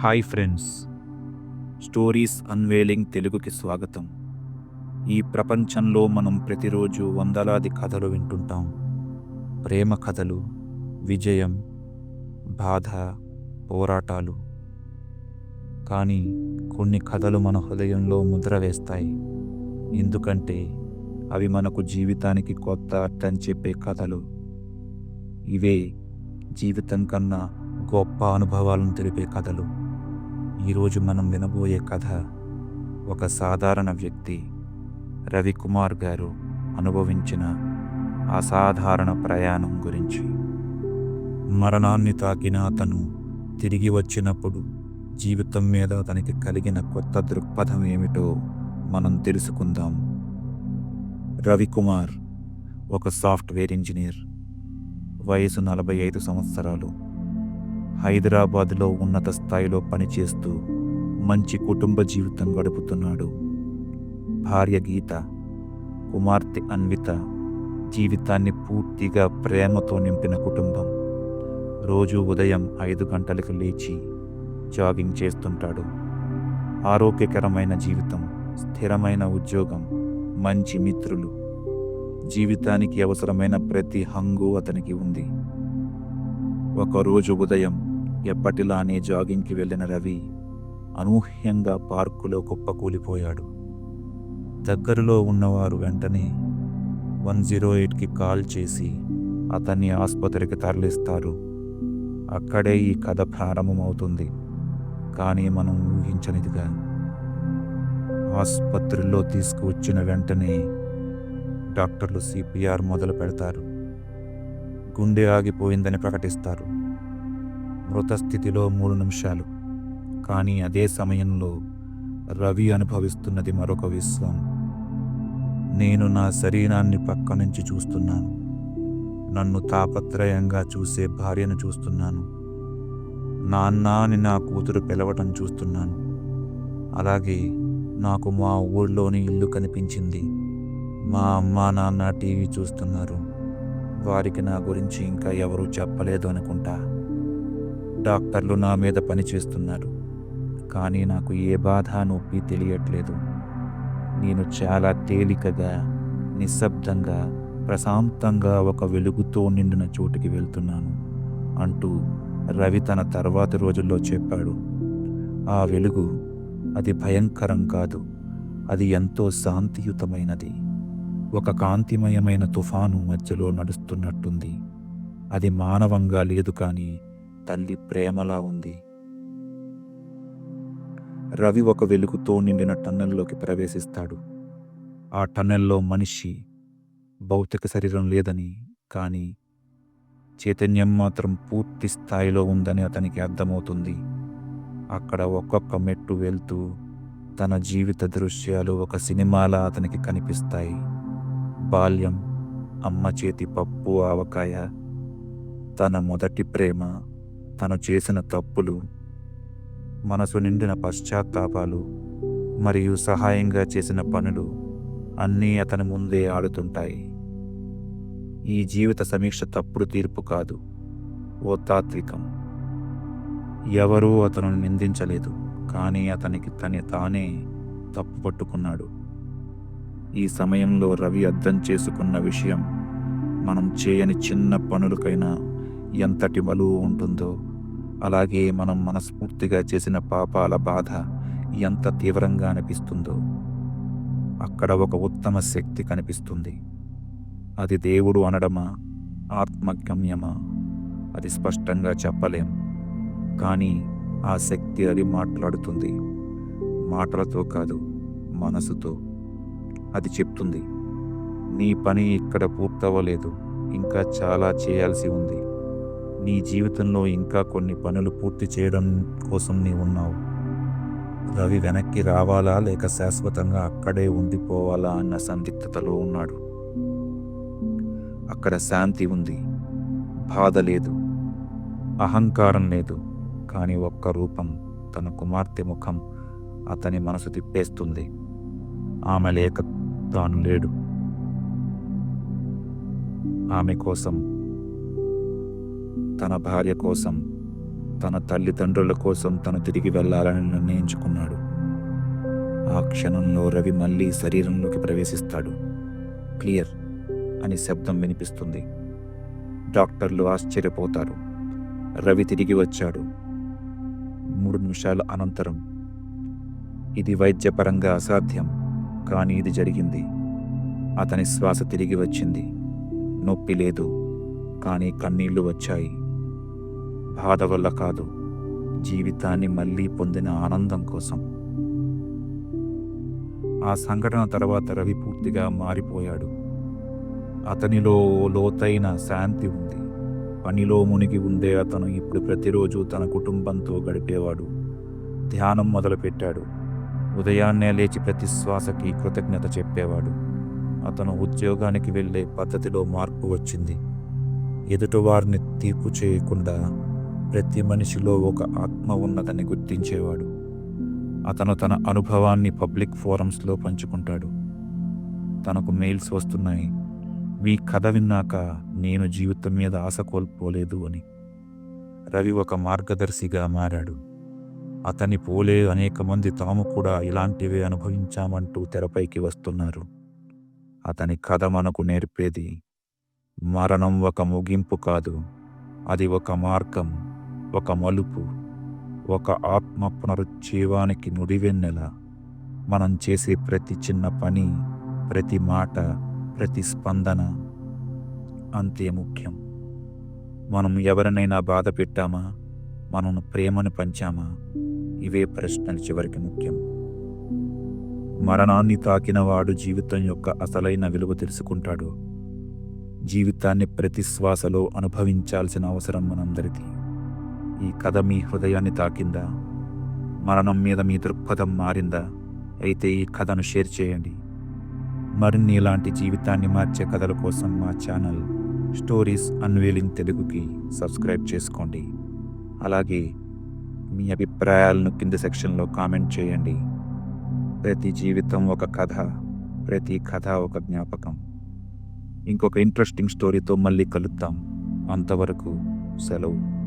Hi friends. Stories అన్వేలింగ్ తెలుగుకి స్వాగతం. ఈ ప్రపంచంలో మనం ప్రతిరోజు వందలాది కథలు వింటుంటాం. ప్రేమ కథలు విజయం బాధ పోరాటాలు. కానీ కొన్ని కథలు మన హృదయంలో ముద్ర వేస్తాయి. ఎందుకంటే అవి మనకు జీవితానికి కొత్త అర్థం చెప్పే కథలు. ఇవే జీవితం కన్నా గొప్ప అనుభవాలను తెలిపే కథలు. ఈరోజు మనం వినబోయే కథ ఒక సాధారణ వ్యక్తి రవికుమార్ గారు అనుభవించిన అసాధారణ ప్రయాణం గురించి. మరణాన్ని తాకిన అతను తిరిగి వచ్చినప్పుడు జీవితం మీద అతనికి కలిగిన కొత్త దృక్పథం ఏమిటో మనం తెలుసుకుందాం. రవికుమార్ ఒక సాఫ్ట్వేర్ ఇంజనీర్. వయసు నలభై ఐదు సంవత్సరాలు. హైదరాబాద్లో ఉన్నత స్థాయిలో పనిచేస్తూ మంచి కుటుంబ జీవితం గడుపుతున్నాడు. భార్య గీత కుమార్తె అన్విత జీవితాన్ని పూర్తిగా ప్రేమతో నింపిన కుటుంబం. రోజు ఉదయం ఐదు గంటలకు లేచి జాగింగ్ చేస్తుంటాడు. ఆరోగ్యకరమైన జీవితం స్థిరమైన ఉద్యోగం మంచి మిత్రులు. జీవితానికి అవసరమైన ప్రతి హంగు అతనికి ఉంది. ఒకరోజు ఉదయం ఎప్పటిలానే జాగింగ్కి వెళ్ళిన రవి అనూహ్యంగా పార్కులో కుప్పకూలిపోయాడు. దగ్గరలో ఉన్నవారు వెంటనే వన్ జీరో ఎయిట్కి కాల్ చేసి అతన్ని ఆసుపత్రికి తరలిస్తారు. అక్కడే ఈ కథ ప్రారంభమవుతుంది. కానీ మనం ఊహించనిదిగా ఆసుపత్రిలో తీసుకువచ్చిన వెంటనే డాక్టర్లు సిపిఆర్ మొదలు పెడతారు. గుండె ఆగిపోయిందని ప్రకటిస్తారు. మృతస్థితిలో మూడు నిమిషాలు. కానీ అదే సమయంలో రవి అనుభవిస్తున్నది మరొక విశ్వం. నేను నా శరీరాన్ని పక్క నుంచి చూస్తున్నాను. నన్ను తాపత్రయంగా చూసే భార్యను చూస్తున్నాను. నాన్న అని నా కూతురు పిలవటం చూస్తున్నాను. అలాగే నాకు మా ఊళ్ళోని ఇల్లు కనిపించింది. మా అమ్మ నాన్న టీవీ చూస్తున్నారు. వారికి నా గురించి ఇంకా ఎవరూ చెప్పలేదు అనుకుంటా. డాక్టర్లు నా మీద పని చేస్తున్నారు. కానీ నాకు ఏ బాధ నొప్పి తెలియట్లేదు. నేను చాలా తేలికగా నిశ్శబ్దంగా ప్రశాంతంగా ఒక వెలుగుతో నిండిన చోటుకి వెళ్తున్నాను అంటూ రవి తన తర్వాతి రోజుల్లో చెప్పాడు. ఆ వెలుగు అది భయంకరం కాదు. అది ఎంతో శాంతియుతమైనది. ఒక కాంతిమయమైన తుఫాను మధ్యలో నడుస్తున్నట్టుంది. అది మానవంగా లేదు కానీ తల్లి ప్రేమలా ఉంది. రవి ఒక వెలుగుతో నిండిన టన్నెల్లోకి ప్రవేశిస్తాడు. ఆ టన్నెల్లో మనిషి భౌతిక శరీరం లేదని కానీ చైతన్యం మాత్రం పూర్తి స్థాయిలో ఉందని అతనికి అర్థమవుతుంది. అక్కడ ఒక్కొక్క మెట్టు వెళ్తూ తన జీవిత దృశ్యాలు ఒక సినిమాలా అతనికి కనిపిస్తాయి. బాల్యం అమ్మ చేతి పప్పు ఆవకాయ తన మొదటి ప్రేమ తను చేసిన తప్పులు మనసు నిండిన పశ్చాత్తాపాలు మరియు సహాయంగా చేసిన పనులు అన్నీ అతని ముందే ఆడుతుంటాయి. ఈ జీవిత సమీక్ష తప్పుడు తీర్పు కాదు ఓ తాత్వికం. ఎవరూ అతను నిందించలేదు కానీ అతనికి తని తానే తప్పు పట్టుకున్నాడు. ఈ సమయంలో రవి అర్థం చేసుకున్న విషయం మనం చేయని చిన్న పనులకైనా ఎంతటి బలువు ఉంటుందో అలాగే మనం మనస్ఫూర్తిగా చేసిన పాపాల బాధ ఎంత తీవ్రంగా అనిపిస్తుందో. అక్కడ ఒక ఉత్తమ శక్తి కనిపిస్తుంది. అది దేవుడు అనడమా? ఆత్మగమ్యమా? అది స్పష్టంగా చెప్పలేం. కానీ ఆ శక్తి అది మాట్లాడుతుంది. మాటలతో కాదు మనసుతో. అది చెప్తుంది నీ పని ఇక్కడ పూర్తవ్వలేదు. ఇంకా చాలా చేయాల్సి ఉంది. నీ జీవితంలో ఇంకా కొన్ని పనులు పూర్తి చేయడం కోసం నీ ఉన్నావు. రవి వెనక్కి రావాలా లేక శాశ్వతంగా అక్కడే ఉండిపోవాలా అన్న సందిగ్ధతలో ఉన్నాడు. అక్కడ శాంతి ఉంది. బాధ లేదు. అహంకారం లేదు. కానీ ఒక్క రూపం తన కుమార్తె ముఖం అతని మనసు తిప్పేస్తుంది. ఆమె లేక తాను లేడు. ఆమె కోసం తన భార్య కోసం తన తల్లిదండ్రుల కోసం తను తిరిగి వెళ్ళాలని నిర్ణయించుకున్నాడు. ఆ క్షణంలో రవి మళ్ళీ శరీరంలోకి ప్రవేశిస్తాడు. క్లియర్ అని శబ్దం వినిపిస్తుంది. డాక్టర్లు ఆశ్చర్యపోతారు. రవి తిరిగి వచ్చాడు. మూడు నిమిషాల అనంతరం. ఇది వైద్యపరంగా అసాధ్యం కానీ ఇది జరిగింది. అతని శ్వాస తిరిగి వచ్చింది. నొప్పి లేదు కానీ కన్నీళ్ళు వచ్చాయి. బాధ వల్ల కాదు జీవితాన్ని మళ్ళీ పొందిన ఆనందం కోసం. ఆ సంఘటన తర్వాత రవి పూర్తిగా మారిపోయాడు. అతనిలో లోతైన శాంతి ఉంది. పనిలో మునిగి ఉండే అతను ఇప్పుడు ప్రతిరోజు తన కుటుంబంతో గడిపేవాడు. ధ్యానం మొదలుపెట్టాడు. ఉదయాన్నే లేచి ప్రతి శ్వాసకి కృతజ్ఞత చెప్పేవాడు. అతను ఉద్యోగానికి వెళ్ళే పద్ధతిలో మార్పు వచ్చింది. ఎదుటివారిని తీర్పు చేయకుండా ప్రతి మనిషిలో ఒక ఆత్మ ఉన్నదని గుర్తించేవాడు. అతను తన అనుభవాన్ని పబ్లిక్ ఫోరమ్స్లో పంచుకుంటాడు. తనకు మెయిల్స్ వస్తున్నాయి. మీ కథ విన్నాక నేను జీవితం మీద ఆశ కోల్పోలేదు అని. రవి ఒక మార్గదర్శిగా మారాడు. అతని పోలే అనేక మంది తాము కూడా ఇలాంటివే అనుభవించామంటూ తెరపైకి వస్తున్నారు. అతని కథ మనకు నేర్పేది మరణం ఒక ముగింపు కాదు అది ఒక మార్గం. ఒక మలుపు ఒక ఆత్మ పునరుజ్జీవానికి నుడివెన్నెల. మనం చేసే ప్రతి చిన్న పని ప్రతి మాట ప్రతి స్పందన అంతే ముఖ్యం. మనం ఎవరినైనా బాధ పెట్టామా? మనం ప్రేమను పంచామా? ఇవే ప్రశ్నలు చివరికి ముఖ్యం. మరణాన్ని తాకిన వాడు జీవితం యొక్క అసలైన విలువ తెలుసుకుంటాడు. జీవితాన్ని ప్రతి శ్వాసలో అనుభవించాల్సిన అవసరం మనందరికీ ఈ కథ మీ హృదయాన్ని తాకిందా? మరణం మీద మీ దృక్పథం మారిందా? అయితే ఈ కథను షేర్ చేయండి. మరిన్ని ఇలాంటి జీవితాన్ని మార్చే కథల కోసం మా ఛానల్ స్టోరీస్ అన్వేలింగ్ తెలుగుకి సబ్స్క్రైబ్ చేసుకోండి. అలాగే మీ అభిప్రాయాలను కింద సెక్షన్లో కామెంట్ చేయండి. ప్రతి జీవితం ఒక కథ ప్రతి కథ ఒక జ్ఞాపకం. ఇంకొక ఇంట్రెస్టింగ్ స్టోరీతో మళ్ళీ కలుద్దాం. అంతవరకు సెలవు.